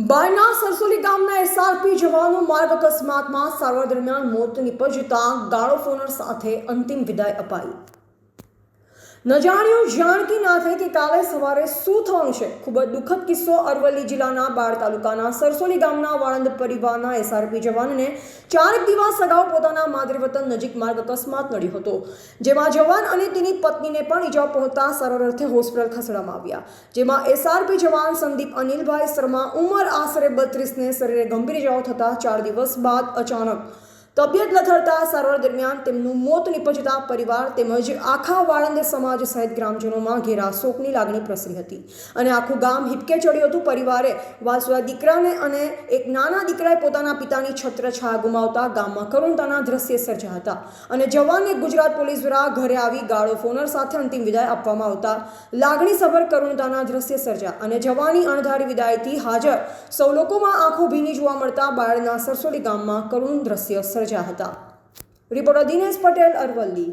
બાયના સરસોલી ગામના એસઆરપી જવાનો માર્ગ અકસ્માતમાં સારવાર દરમિયાન મોત નીપજતા ગાળો ફોનર સાથે અંતિમ વિદાય અપાઈ નજાણ્યું જાણ્યું જાણકી ના થઈ સવારે શું થવાનું છે? ખૂબ જ દુઃખદ કિસ્સો અરવલ્લી જિલ્લાના બાળ તાલુકાના સરસોલી ગામના વાળંદ પરિવારના એસઆરપી જવાનને ચારેક દિવસ અગાઉ પોતાના માદરવતન નજીક માર્ગ અકસ્માત નડ્યો હતો. જેમાં જવાન અને તેની પત્નીને પણ ઈજા પહોંચતા સરળ અર્થે હોસ્પિટલ ખસેડવામાં આવ્યા. જેમાં એસઆરપી જવાન સંદીપ અનિલભાઈ શર્મા ઉંમર આશરે બત્રીસને શરીરે ગંભીર ઇજાઓ થતા ચાર દિવસ બાદ અચાનક તબિયત લથડતા સારવાર દરમિયાન તેમનું મોત નિપજતા પરિવાર તેમજ આખા વાળંદ સમાજ સહિત ગ્રામજનોમાં ઘેરા શોકની લાગણી પ્રસરી હતી. અને આખું ગામ હિપકે ચડ્યું હતું. પરિવારે વાસુડા દીકરાને અને એક નાના દીકરાએ પોતાના પિતાની છત્રછાયા ગુમાવતા ગામમાં કરુણતાના દ્રશ્ય સર્જા હતા. અને જવાનને ગુજરાત પોલીસ દ્વારા ઘરે આવી ગાળો ફોનર સાથે અંતિમ વિદાય આપવામાં આવતા લાગણીસભર કરુણતાના દ્રશ્ય સર્જા અને જવાની અણધારી વિદાયથી હાજર સૌ લોકોમાં આંખો ભીની જોવા મળતા બાળના સરસોલી ગામમાં કરુણ દ્રશ્ય સર્જ્યા હતા. રિપોર્ટર દિનેશ પટેલ અરવલ્લી.